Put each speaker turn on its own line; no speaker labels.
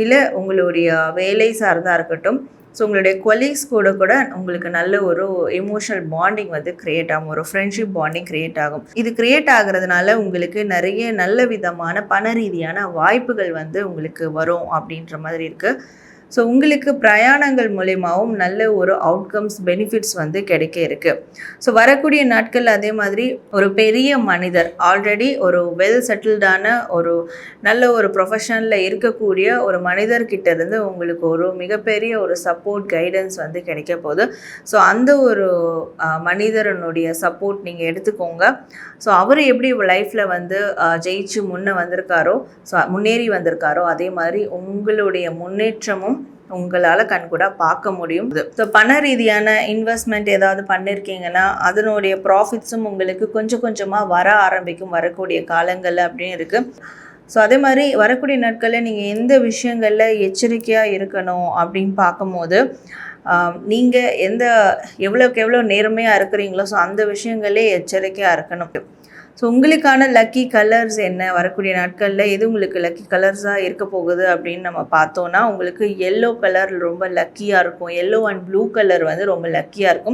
இல்லை உங்களுடைய வேலை சார்ந்தா இருக்கட்டும். ஸோ உங்களுடைய கொலீக்ஸ் கூட கூட உங்களுக்கு நல்ல ஒரு எமோஷனல் பாண்டிங் வந்து கிரியேட் ஆகும். ஒரு ஃப்ரெண்ட்ஷிப் பாண்டிங் கிரியேட் ஆகும். இது கிரியேட் ஆகிறதுனால உங்களுக்கு நிறைய நல்ல விதமான பண ரீதியான வாய்ப்புகள் வந்து உங்களுக்கு வரும் அப்படின்ற மாதிரி இருக்குது ஸோ உங்களுக்கு பிரயாணங்கள் மூலியமாகவும் நல்ல ஒரு அவுட்கம்ஸ் பெனிஃபிட்ஸ் வந்து கிடைக்க இருக்கு. ஸோ வரக்கூடிய நாட்கள் அதே மாதிரி ஒரு பெரிய மனிதர் ஆல்ரெடி ஒரு வெல் செட்டில்டான ஒரு நல்ல ஒரு ப்ரொஃபஷனில் இருக்கக்கூடிய ஒரு மனிதர்கிட்ட இருந்து உங்களுக்கு ஒரு மிகப்பெரிய ஒரு சப்போர்ட் கைடன்ஸ் வந்து கிடைக்க போகுது. ஸோ அந்த ஒரு மனிதரனுடைய சப்போர்ட் நீங்கள் எடுத்துக்கோங்க. ஸோ அவர் எப்படி லைஃப்பில் வந்து ஜெயிச்சு முன்னே வந்திருக்காரோ ஸோ முன்னேறி வந்திருக்காரோ அதே மாதிரி உங்களுடைய முன்னேற்றமும் உங்களால் கண்கூட பார்க்க முடியும். ஸோ பண ரீதியான இன்வெஸ்ட்மெண்ட் ஏதாவது பண்ணியிருக்கீங்கன்னா அதனுடைய ப்ராஃபிட்ஸும் உங்களுக்கு கொஞ்சம் கொஞ்சமாக வர ஆரம்பிக்கும் வரக்கூடிய காலங்கள் அப்படின்னு இருக்குது ஸோ அதே மாதிரி வரக்கூடிய நாட்களில் நீங்கள் எந்த விஷயங்களில் எச்சரிக்கையாக இருக்கணும் அப்படின்னு பார்க்கும்போது நீங்கள் எந்த எவ்வளோக்கு எவ்வளோ நேர்மையாக இருக்கிறீங்களோ ஸோ அந்த விஷயங்களே எச்சரிக்கையாக இருக்கணும். ஸோ உங்களுக்கான லக்கி கலர்ஸ் என்ன? வரக்கூடிய நாட்களில் எது உங்களுக்கு லக்கி கலர்ஸாக இருக்க போகுது அப்படின்னு நம்ம பார்த்தோன்னா உங்களுக்கு எல்லோ கலர் ரொம்ப லக்கியாக இருக்கும். எல்லோ அண்ட் ப்ளூ கலர் வந்து ரொம்ப லக்கியாக இருக்கும்.